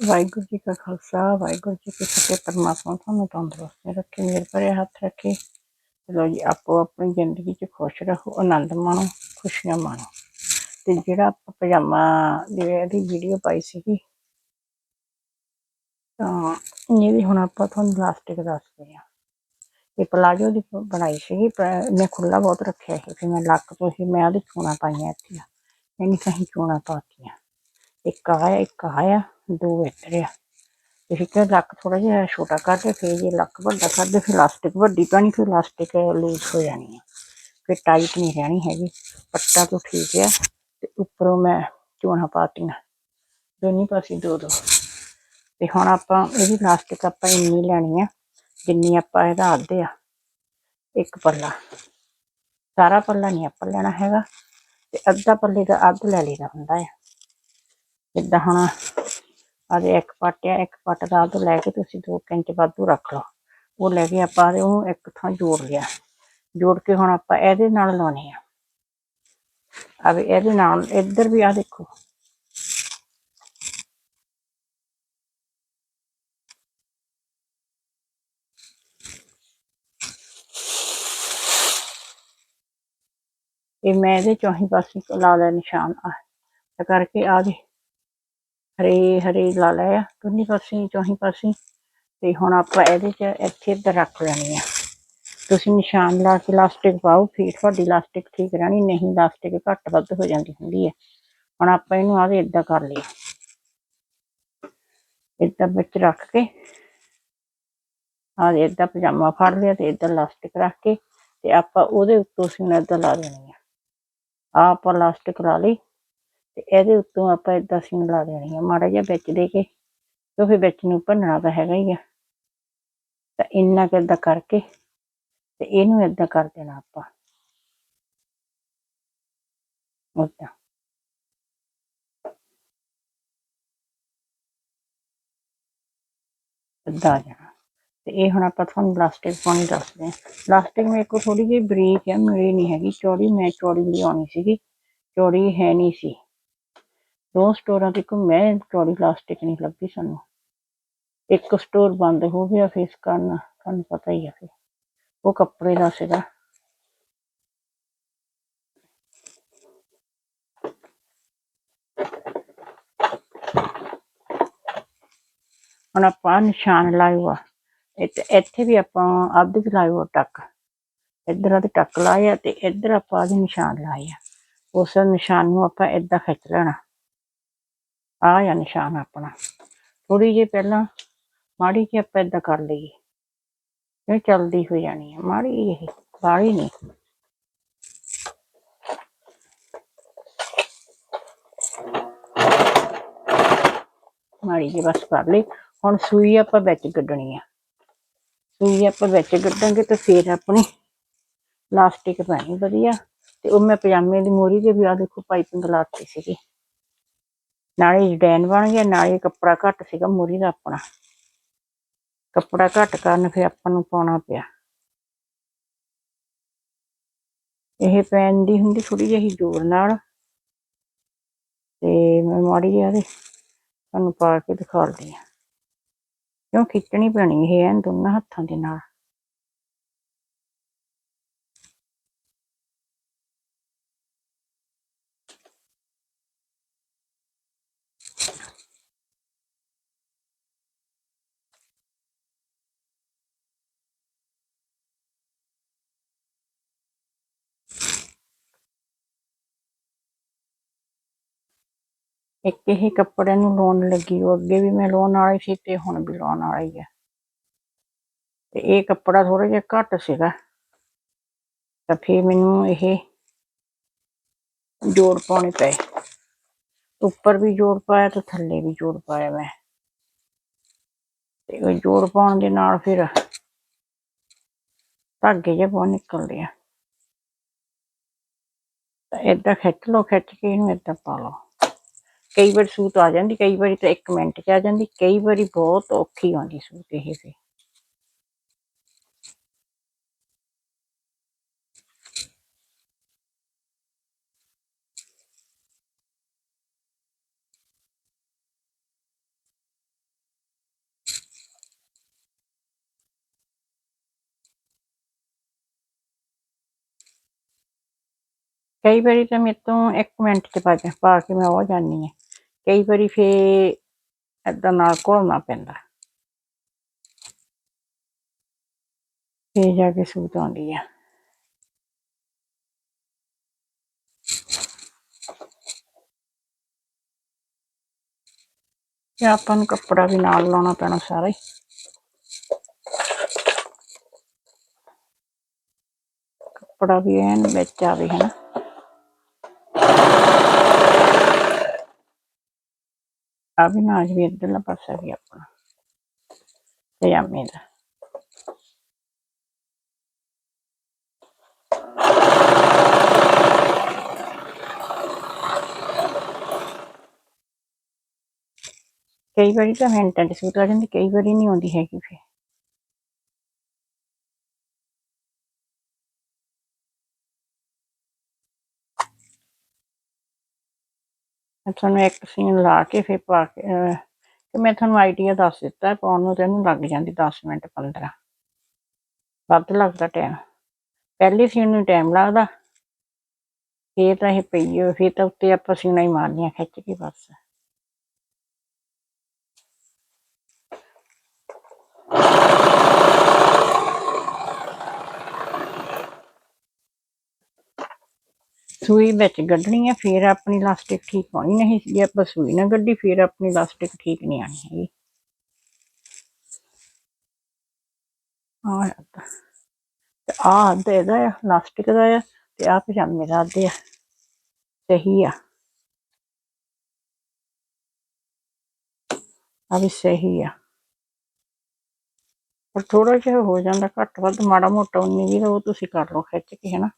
ਵਾਹਿਗੁਰੂ ਜੀ ਕਾ ਖਾਲਸਾ, ਵਾਹਿਗੁਰੂ ਜੀ ਕੀ ਫਤਿਹ। ਪਰਮਾਤਮਾ ਤੁਹਾਨੂੰ ਤੰਦਰੁਸਤ ਰੱਖੇ ਮੇਰੇ ਭਰੇ ਹੱਥ ਰੱਖੇ। ਚਲੋ ਜੀ, ਆਪੋ ਆਪਣੀ ਜ਼ਿੰਦਗੀ 'ਚ ਖੁਸ਼ ਰਹੋ, ਆਨੰਦ ਮਾਣੋ ਖੁਸ਼ੀਆਂ ਮਾਣੋ। ਤੇ ਜਿਹੜਾ ਆਪਾਂ ਪਜਾਮਾ ਦੀ ਇਹਦੀ ਵੀਡੀਓ ਪਾਈ ਸੀਗੀ, ਤਾਂ ਇਹਦੀ ਹੁਣ ਆਪਾਂ ਤੁਹਾਨੂੰ ਲਾਸਟਿਕ ਦੱਸਦੇ ਆ ਇਹ ਪਲਾਜੋ ਦੀ ਬਣਾਈ ਸੀਗੀ ਮੈਂ ਖੁੱਲਾ ਬਹੁਤ ਰੱਖਿਆ ਸੀ ਫਿਰ ਮੈਂ ਲੱਕ ਤੋਂ ਸੀ ਮੈਂ ਉਹਦੀ ਚੋਣਾਂ ਪਾਈਆਂ ਇੱਥੇ ਇਹਨੀ ਸਹੀ ਚੋਣਾਂ ਪਾਤੀਆਂ ਇੱਕ ਆਇਆ ਇੱਕ ਆ ਦੋ ਇੱਧਰ ਆ। ਤੇ ਇੱਕ ਲੱਕ ਥੋੜਾ ਜਿਹਾ ਛੋਟਾ ਕਰਕੇ ਫਿਰ ਜੇ ਲੱਕ ਵੱਡਾ ਕਰਦੇ ਫਿਰ ਇਲਾਸਟਿਕ ਵੱਡੀ ਪਾਣੀ ਫਿਰ ਇਲਾਸਟਿਕ ਲੂਜ਼ ਹੋ ਜਾਣੀ ਆ। ਫਿਰ ਟਾਈਟ ਨਹੀਂ ਰਹਿਣੀ ਹੈਗੀ, ਪੱਟਾ ਤੋਂ ਠੀਕ ਆ। ਤੇ ਉੱਪਰੋਂ ਮੈਂ ਚੋਣਾਂ ਪਾਤੀਆਂ ਦੋਨੀ ਪਾਸੇ ਦੋ ਦੋ। ਤੇ ਹੁਣ ਆਪਾਂ ਇਹਦੀ ਇਲਾਸਟਿਕ ਆਪਾਂ ਇੰਨੀ ਲੈਣੀ ਆ, ਜਿੰਨੀ ਆਪਾਂ ਇਹਦਾ ਅੱਧੇ ਆ, ਇੱਕ ਪੱਲਾ। ਸਾਰਾ ਪੱਲਾ ਨਹੀਂ ਆਪਾਂ ਲੈਣਾ ਹੈਗਾ, ਤੇ ਅੱਧਾ ਪੱਲੇ ਦਾ ਅੱਧ ਲੈ ਲੈਣਾ ਹੁੰਦਾ ਹੈ ਜਿੱਦਾਂ ਹੁਣ ਆਦੇ ਇੱਕ ਪੱਟ ਆ, ਇੱਕ ਪੱਟ ਦਾ ਅੱਧ ਲੈ ਕੇ ਤੁਸੀਂ 2 ਇੰਚ ਵਾਧੂ ਰੱਖ ਲਓ। ਉਹ ਲੈ ਕੇ ਆਪਾਂ ਉਹਨੂੰ ਇੱਕ ਥਾਂ ਜੋੜ ਲਿਆ। ਜੋੜ ਕੇ ਹੁਣ ਆਪਾਂ ਇਹਦੇ ਨਾਲ ਲਾਉਣੇ ਆ। ਆ ਇਹਦੇ ਨਾਲ, ਇੱਧਰ ਵੀ ਆ ਦੇਖੋ। ਇਹ ਮੈਂ ਇਹਦੇ ਚੌਹੀਂ ਪਾਸੇ ਲਾ ਲਿਆ ਨਿਸ਼ਾਨ। ਆ ਕਰਕੇ ਆ ਦੇ ਹਰੇ ਹਰੇ ਲਾ ਲਿਆ ਦੋਨੀ ਪਾਸੇ, ਚੌਹੀਂ ਪਾਸੇ। ਤੇ ਹੁਣ ਆਪਾਂ ਇਹਦੇ ਚ ਇੱਥੇ ਇੱਧਰ ਰੱਖ ਲੈਣੀ ਆ। ਤੁਸੀਂ ਨਿਸ਼ਾਨ ਲਾ ਕੇ ਇਲਾਸਟਿਕ ਪਾਓ। ਫਿਰ ਤੁਹਾਡੀ ਇਲਾਸਟਿਕ ਠੀਕ ਰਹਿਣੀ। ਨਹੀਂ ਲਾਸਟਿਕ ਘੱਟ ਵੱਧ ਹੋ ਜਾਂਦੀ ਹੁੰਦੀ ਹੈ ਹੁਣ ਆਪਾਂ ਇਹਨੂੰ ਆਦੇ ਇਦਾਂ ਕਰ ਲਿਆ ਇਦਾਂ ਵਿੱਚ ਰੱਖ ਕੇ, ਆਹ ਇਦਾਂ ਪਜਾਮਾ ਫੜ ਲਿਆ ਤੇ ਇਦਾਂ ਇਲਾਸਟਿਕ ਰੱਖ ਕੇ ਤੇ ਆਪਾਂ ਉਹਦੇ ਉੱਤੋਂ ਸੀਨਾ ਇਦਾਂ ਲਾ ਦੇਣੀ ਆ। ਆ ਆਪਾਂ ਇਲਾਸਟਿਕ ਲਾ ਲਈ। ਤੇ ਇਹਦੇ ਉੱਤੋਂ ਆਪਾਂ ਇਦਾਂ ਸੀਨ ਲਾ ਦੇਣੀ ਆ, ਮਾੜਾ ਜਿਹਾ ਵਿੱਚ ਦੇ ਕੇ ਕਿਉਂਕਿ ਵਿੱਚ ਨੂੰ ਭੰਨਣਾ ਤਾਂ ਹੈਗਾ ਹੀ ਆ। ਤਾਂ ਇੰਨਾ ਕੁ ਇਦਾਂ ਕਰਕੇ ਤੇ ਇਹਨੂੰ ਇਦਾਂ ਕਰ ਦੇਣਾ ਆਪਾਂ। ਉਦਾਂ ਇਦਾਂ ਆ ਜਾਣਾ। ਤੇ ਇਹ ਹੁਣ ਆਪਾਂ ਤੁਹਾਨੂੰ ਲਾਸਟਿਕ ਪਾਉਣੀ ਦੱਸਦੇ ਹਾਂ। ਲਾਸਟਿਕ ਮੇਰੇ ਕੋਲ ਥੋੜੀ ਜਿਹੀ ਬਰੀਕ ਹੈ ਮੇਰੀ ਨਹੀਂ ਹੈਗੀ। ਚੌੜੀ ਮੈਂ ਚੌੜੀ ਲਿਆਉਣੀ ਸੀਗੀ। ਚੌੜੀ ਹੈ ਨਹੀਂ ਸੀ। ਦੋ ਸਟੋਰਾਂ ਤੇ ਘੁੰਮੇ ਚੌੜੀ ਲਾਸਟਿਕ ਨਹੀਂ ਲੱਭੀ ਸਾਨੂੰ। ਇੱਕ ਸਟੋਰ ਬੰਦ ਹੋ ਗਿਆ ਫੇਸ ਕਰਨ ਤੁਹਾਨੂੰ ਪਤਾ ਹੀ ਆ ਫਿਰ। ਉਹ ਕੱਪੜੇ ਦਾ ਸੀਗਾ। ਹੁਣ ਆਪਾਂ ਨਿਸ਼ਾਨ ਲਾਇਆ ਆ। ਇੱਥੇ ਇੱਥੇ ਵੀ ਆਪਾਂ ਅੱਧ ਚ ਲਾਇਆ ਟੱਕ। ਇੱਧਰ ਆ ਤੇ ਟੱਕ ਲਾਇਆ ਤੇ ਇੱਧਰ ਆਪਾਂ ਆਦੇ ਨਿਸ਼ਾਨ ਲਾਇਆ ਉਸ ਨਿਸ਼ਾਨ ਨੂੰ ਆਪਾਂ ਇੱਦਾਂ ਖਿੱਚ ਲੈਣਾ। ਆ ਆ ਨਿਸ਼ਾਨ ਆਪਣਾ। ਥੋੜੀ ਜਿਹੀ ਪਹਿਲਾਂ ਮਾੜੀ ਜਿਹੀ ਆਪਾਂ ਇੱਦਾਂ ਕਰ ਲਈਏ। ਇਹ ਚਲਦੀ ਹੋ ਜਾਣੀ ਹੈ ਮਾੜੀ ਇਹ ਬਾੜੀ ਨਹੀਂ। ਮਾੜੀ ਜਿਹੀ ਬਸ ਕਰ ਲਈ। ਹੁਣ ਸੂਈ ਆਪਾਂ ਵਿੱਚ ਕੱਢਣੀ ਆ। ਸੂਈ ਆਪਾਂ ਵਿੱਚ ਕੱਢਾਂਗੇ ਤਾਂ ਫੇਰ ਆਪਣੀ ਲਾਸਟਿਕ ਪੈਣੀ ਵਧੀਆ। ਤੇ ਉਹ ਮੈਂ ਪਜਾਮੇ ਦੀ ਮੋਰੀ ਦੇ ਵੀ ਆ ਦੇਖੋ ਪਾਈਪਿੰਗ ਲਾਤੀ ਸੀਗੀ। ਨਾਲੇ ਡਿਜ਼ਾਈਨ ਬਣ ਗਿਆ, ਨਾਲੇ ਕੱਪੜਾ ਘੱਟ ਸੀਗਾ ਮੋਰੀ ਦਾ ਆਪਣਾ। ਕੱਪੜਾ ਘੱਟ ਕਰਨ ਫਿਰ ਆਪਾਂ ਨੂੰ ਪਾਉਣਾ ਪਿਆ। ਇਹ ਪੈਨ ਦੀ ਹੁੰਦੀ ਥੋੜੀ ਜਿਹੀ ਦੂਰ ਨਾਲ। ਤੇ ਮੈਂ ਮਾੜੀ ਜਿਹੀ ਇਹਦੇ ਤੁਹਾਨੂੰ ਪਾ ਕੇ ਦਿਖਾਉਂਦੀ ਆ ਕਿਉਂ ਖਿੱਚਣੀ ਪੈਣੀ ਇਹ ਐਨ ਦੋਨਾਂ ਹੱਥਾਂ ਦੇ ਨਾਲ? ਇੱਕ ਇਹ ਕੱਪੜੇ ਨੂੰ ਲਾਉਣ ਲੱਗੀ, ਉਹ ਅੱਗੇ ਵੀ ਮੈਂ ਲਾਉਣ ਵਾਲੀ ਸੀ ਤੇ ਹੁਣ ਵੀ ਲਾਉਣ ਵਾਲੀ ਹੈ ਤੇ ਇਹ ਕੱਪੜਾ ਥੋੜਾ ਜਿਹਾ ਘੱਟ ਸੀਗਾ। ਤਾਂ ਫਿਰ ਮੈਨੂੰ ਇਹ ਜੋੜ ਪਾਉਣੇ ਪਏ। ਉੱਪਰ ਵੀ ਜੋੜ ਪਾਇਆ ਤੇ ਥੱਲੇ ਵੀ ਜੋੜ ਪਾਇਆ ਮੈਂ। ਤੇ ਉਹ ਜੋੜ ਪਾਉਣ ਦੇ ਨਾਲ ਫਿਰ ਧਾਗੇ ਜਿਹਾ ਬਹੁਤ ਨਿਕਲਦੇ ਆ। ਤਾਂ ਏਦਾਂ ਖਿੱਚ ਲਓ, ਖਿੱਚ ਕੇ ਇਹਨੂੰ ਏਦਾਂ ਪਾ ਲਓ। ਕਈ ਵਾਰ ਸੂਤ ਆ ਜਾਂਦੀ ਕਈ ਵਾਰੀ ਤਾਂ 1 ਮਿੰਟ 'ਚ ਆ ਜਾਂਦੀ ਕਈ ਵਾਰੀ ਬਹੁਤ ਔਖੀ ਆਉਂਦੀ ਸੂਤ ਇਹ ਫੇ ਕਈ ਵਾਰੀ ਤਾਂ ਮੇਰੇ ਤੋਂ 1 ਮਿੰਟ 'ਚ ਪਾ ਕੇ ਮੈਂ ਉਹ ਜਾਨੀ ਹਾਂ ਕਈ ਵਾਰੀ ਫੇ ਏਦਾਂ ਨਾਲ ਘੋਲਣਾ ਪੈਂਦਾ। ਫੇ ਜਾ ਕੇ ਸੂਤ ਆਉਂਦੀ ਆ। ਤੇ ਆਪਾਂ ਨੂੰ ਕੱਪੜਾ ਵੀ ਨਾਲ ਲਾਉਣਾ ਪੈਣਾ ਸਾਰਾ ਹੀ। ਕੱਪੜਾ ਵੀ ਐਨ ਵਿੱਚ ਆਵੇ ਹਨਾ। ਆ ਵੀ ਨਾ ਜੀ ਇੱਧਰਲਾ ਪਾਸਾ ਵੀ ਆਪਣਾ। ਪਜਾਮੇ ਦਾ। ਕਈ ਵਾਰੀ ਤਾਂ ਮਿੰਟਾਂ 'ਚ ਸੂਤ ਆ ਜਾਂਦੀ, ਕਈ ਵਾਰੀ ਨਹੀਂ ਆਉਂਦੀ ਹੈਗੀ ਫੇ ਮੈਂ ਤੁਹਾਨੂੰ ਇੱਕ ਸੀਨ ਲਾ ਕੇ ਫਿਰ ਪਾ ਕੇ ਅਹ, ਮੈਂ ਤੁਹਾਨੂੰ ਆਈਡੀਆ ਦੱਸ ਦਿੱਤਾ ਹੈ, ਪਾਉਣ ਨੂੰ ਤੇ ਇਹਨੂੰ ਲੱਗ ਜਾਂਦੀ 10 ਮਿੰਟ 15 ਵੱਧ ਲੱਗਦਾ ਟਾਈਮ ਪਹਿਲੀ ਸੀਨ ਨੂੰ ਟਾਈਮ ਲੱਗਦਾ। ਫੇਰ ਤਾਂ ਇਹ ਪਈ ਹੋਵੇ ਫੇਰ ਤਾਂ ਉੱਤੇ ਆਪਾਂ ਸੀਨਾ ਹੀ ਮਾਰਨੀਆਂ ਖਿੱਚ ਕੇ ਬਸ। ਸੂਈ ਵਿੱਚ ਗੱਡਣੀ ਹੈ ਫਿਰ ਆਪਣੀ ਲਾਸਟਿਕ ਠੀਕ ਹੋਣੀ ਨਹੀਂ ਜੇ ਆਪਾਂ ਸੂਈ ਨਾ ਗੱਡੀ, ਫਿਰ ਆਪਣੀ ਲਾਸਟਿਕ ਠੀਕ ਨਹੀਂ ਆਣੀ ਹੈਗੀ। ਆਹ ਤੇ ਆਹ ਅੱਧ ਇਹਦਾ ਆ ਲਾਸਟਿਕ ਦਾ ਆ, ਤੇ ਆਹ ਪਜਾਮੇ ਦਾ ਅੱਧ ਆ ਸਹੀ ਆ। ਆ ਵੀ ਸਹੀ ਆ। ਪਰ ਥੋੜਾ ਜਿਹਾ ਹੋ ਜਾਂਦਾ ਘੱਟ ਵੱਧ, ਮਾੜਾ ਮੋਟਾ ਉਨੀ ਵੀ ਤਾਂ ਉਹ ਤੁਸੀਂ ਕਰ ਲਓ, ਖਿੱਚ ਕੇ ਹਨਾ।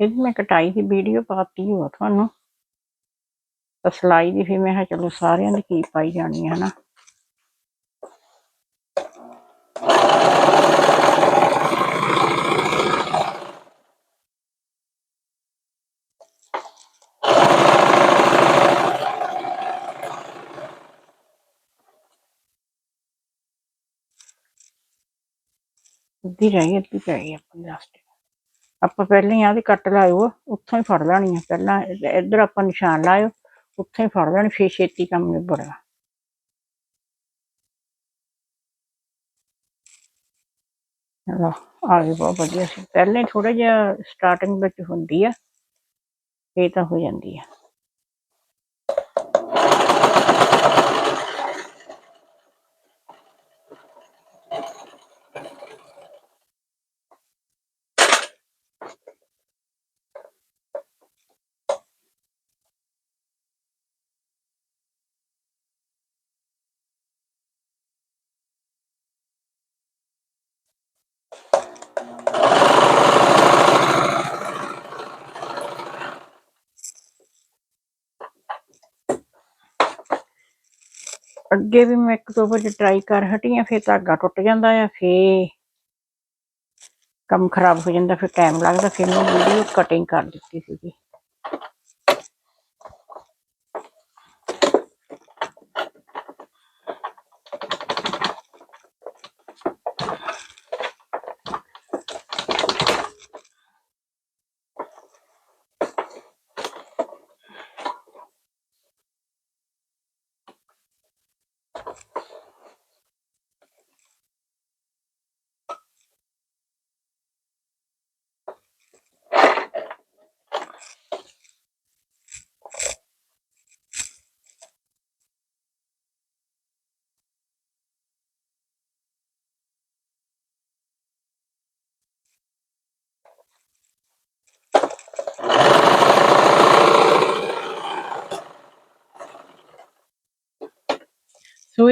ਇਹਦੀ ਮੈਂ ਕਟਾਈ ਦੀ ਵੀਡੀਓ ਪਾਤੀ ਹੋ ਤੁਹਾਨੂੰ। ਤਾਂ ਸਿਲਾਈ ਦੀ ਫਿਰ ਮੈਂ ਕਿਹਾ ਚਲੋ ਸਾਰਿਆਂ ਦੀ ਕੀ ਪਾਈ ਜਾਣੀ ਹੈ ਹਨਾ। ਅੱਧੀ ਰਹਿ ਗਈ, ਅੱਧੀ ਪੈ ਗਈ ਆਪਣੀ ਲਾਸਟਿਕ ਆਪਾਂ ਪਹਿਲਾਂ ਹੀ ਆਹ ਕੱਟ ਲਾਇਓ, ਉੱਥੋਂ ਹੀ ਫੜ ਲੈਣੀ ਆ। ਪਹਿਲਾਂ ਇੱਧਰ ਆਪਾਂ ਨਿਸ਼ਾਨ ਲਾਇਓ, ਉੱਥੋਂ ਹੀ ਫੜ ਲੈਣੀ, ਫੇਰ ਛੇਤੀ ਕੰਮ ਨਿਬੜਨਾ ਲਓ, ਆ ਗਈ ਬਹੁਤ ਵਧੀਆ। ਸੀ ਪਹਿਲੇ ਥੋੜਾ ਜਿਹਾ ਸਟਾਰਟਿੰਗ ਵਿੱਚ ਹੁੰਦੀ ਆ, ਇਹ ਤਾਂ ਹੋ ਜਾਂਦੀ ਆ। ਅੱਗੇ ਵੀ ਮੈਂ ਇੱਕ ਦੋ ਵਾਰ ਟਰਾਈ ਕਰ ਹਟੀ ਆ, ਫਿਰ ਧਾਗਾ ਟੁੱਟ ਜਾਂਦਾ ਆ ਫੇ ਕੰਮ ਖਰਾਬ ਹੋ ਜਾਂਦਾ, ਫਿਰ ਟਾਈਮ ਲੱਗਦਾ, ਫਿਰ ਮੈਂ ਵੀਡੀਓ ਕਟਿੰਗ ਕਰ ਦਿੱਤੀ ਸੀਗੀ।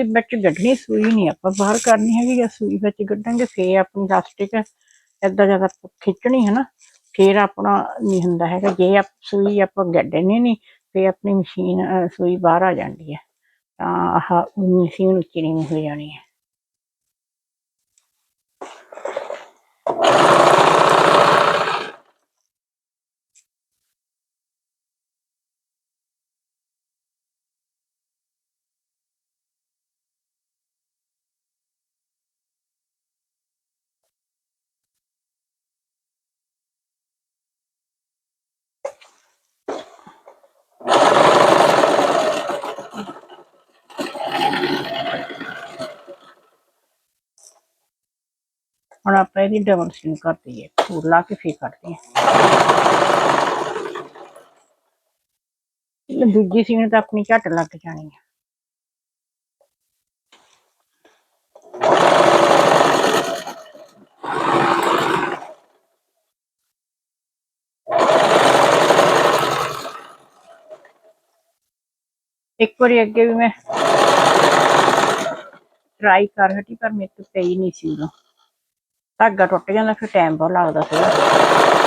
ਸੂਈ ਵਿੱਚ ਗੱਡਣੀ, ਸੂਈ ਨਹੀਂ ਆਪਾਂ ਬਾਹਰ ਕਰਨੀ ਹੈਗੀ ਆ, ਸੂਈ ਵਿੱਚ ਗੱਡਾਂਗੇ, ਫੇਰ ਆਪਣੀ ਇਲਾਸਟਿਕ ਏਦਾਂ ਜ਼ਿਆਦਾ ਖਿੱਚਣੀ ਹੈ ਨਾ, ਫੇਰ ਆਪਣਾ ਨਹੀਂ ਹੁੰਦਾ ਹੈਗਾ, ਜੇ ਆਪ ਸੂਈ ਆਪਾਂ ਗੱਡਣੀ ਨਹੀਂ, ਫੇਰ ਆਪਣੀ ਮਸ਼ੀਨ ਸੂਈ ਬਾਹਰ ਆ ਜਾਂਦੀ ਹੈ, ਤਾਂ ਆਹ ਮਸ਼ੀਨ ਉੱਚੀ ਨਹੀਂ ਹੋ ਜਾਣੀ ਹੈ। ਹੁਣ ਆਪਾਂ ਇਹਦੀ ਡਬਲ ਸੀਨ ਕਰ ਦਈਏ ਫੂਲ ਲਾ ਕੇ ਫੇਰ ਕਰਦੇ ਹਾਂ ਇਹ ਦੂਜੀ ਸੀਨ ਤਾਂ ਆਪਣੀ ਝੱਟ ਲੱਗ ਜਾਣੀ ਹੈ ਇੱਕ ਵਾਰੀ ਅੱਗੇ ਵੀ ਮੈਂ ਟਰਾਈ ਕਰ ਹਟੀ ਪਰ ਮੇਰੇ ਤੋਂ ਪਈ ਨਹੀਂ ਸੀ ਉਦੋਂ ਧਾਗਾ ਟੁੱਟ ਜਾਂਦਾ ਫਿਰ ਟਾਈਮ ਬਹੁਤ ਲੱਗਦਾ ਸੀ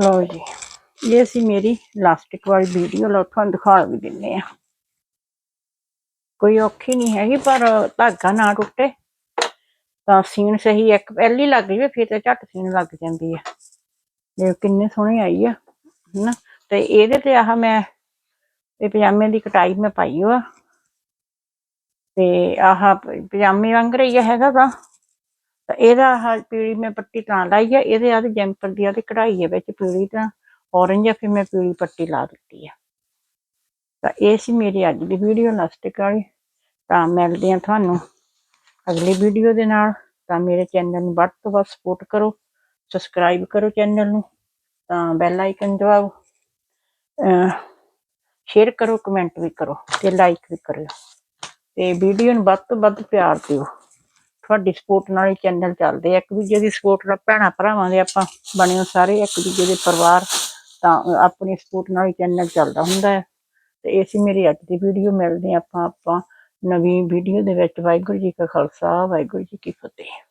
ਲਓ ਜੀ, ਇਹ ਸੀ ਮੇਰੀ ਲਾਸਟਿਕ ਵਾਲੀ ਵੀਡੀਓ ਲਓ ਤੁਹਾਨੂੰ ਦਿਖਾ ਵੀ ਦਿੰਨੇ ਆ। ਕੋਈ ਔਖੀ ਨਹੀਂ ਹੈਗੀ, ਪਰ ਧਾਗਾ ਨਾ ਟੁੱਟੇ, ਤਾਂ ਸੀਨ ਸਹੀ ਇੱਕ ਪਹਿਲੀ ਲੱਗ ਜਾਵੇ, ਫਿਰ ਤੇ ਝੱਟ ਸੀਨ ਲੱਗ ਜਾਂਦੀ ਹੈ ਇਹ ਕਿੰਨੇ ਸੋਹਣੇ ਆਈ ਆ, ਹਨਾ? ਤੇ ਇਹਦੇ ਤੇ ਆਹ ਮੈਂ, ਇਹ ਪਜਾਮੇ ਦੀ ਕਟਾਈ ਮੈਂ ਪਾਈ ਹੋਆ ਤੇ ਆਹ ਪਜਾਮੇ ਵਾਂਗ ਰਹੀ ਹੈਗਾ ਤਾਂ ਤਾਂ ਇਹਦਾ ਆਹ ਪੀਲੀ ਮੈਂ ਪੱਟੀ ਤਾਂ ਲਾਈ ਆ, ਇਹਦੇ ਆਹ ਜੈਂਪਰ ਦੀ ਆਹ ਕਢਾਈ ਹੈ ਵਿੱਚ ਪੀਲੀ ਤਾਂ ਔਰੰਜ ਆ, ਫਿਰ ਮੈਂ ਪੀਲੀ ਪੱਟੀ ਲਾ ਦਿੱਤੀ ਆ। ਤਾਂ ਇਹ ਸੀ ਮੇਰੀ ਅੱਜ ਦੀ ਵੀਡੀਓ ਲਾਸਟਿਕ ਵਾਲੀ ਤਾਂ ਮਿਲਦੇ ਆ ਤੁਹਾਨੂੰ ਅਗਲੀ ਵੀਡੀਓ ਦੇ ਨਾਲ। ਤਾਂ ਮੇਰੇ ਚੈਨਲ ਨੂੰ ਵੱਧ ਤੋਂ ਵੱਧ ਸਪੋਰਟ ਕਰੋ ਸਬਸਕ੍ਰਾਈਬ ਕਰੋ ਚੈਨਲ ਨੂੰ। ਤਾਂ ਬੈਲ ਆਈਕਨ ਦਬਾਓ ਸ਼ੇਅਰ ਕਰੋ ਕਮੈਂਟ ਵੀ ਕਰੋ ਤੇ ਲਾਈਕ ਵੀ ਕਰਿਓ। ਤੇ ਵੀਡੀਓ ਨੂੰ ਵੱਧ ਤੋਂ ਵੱਧ ਪਿਆਰ ਦਿਓ। ਤੁਹਾਡੀ ਸਪੋਰਟ ਨਾਲ ਹੀ ਚੈਨਲ ਚੱਲਦੇ ਆ। ਇੱਕ ਦੂਜੇ ਦੀ ਸਪੋਰਟ ਨਾਲ ਭੈਣਾਂ ਭਰਾਵਾਂ ਦੇ ਆਪਾਂ ਬਣਿਓ ਸਾਰੇ, ਇੱਕ ਦੂਜੇ ਦੇ ਪਰਿਵਾਰ, ਤਾਂ ਆਪਣੀ ਸਪੋਰਟ ਨਾਲ ਹੀ ਚੈਨਲ ਚੱਲਦਾ ਹੁੰਦਾ ਹੈ ਤੇ ਇਹ ਸੀ ਮੇਰੀ ਅੱਜ ਦੀ ਵੀਡੀਓ ਮਿਲਦੇ ਹਾਂ ਆਪਾਂ ਆਪਾਂ ਨਵੀਂ ਵੀਡੀਓ ਦੇ ਵਿੱਚ। ਵਾਹਿਗੁਰੂ ਜੀ ਕਾ ਖਾਲਸਾ, ਵਾਹਿਗੁਰੂ ਜੀ ਕੀ ਫਤਿਹ।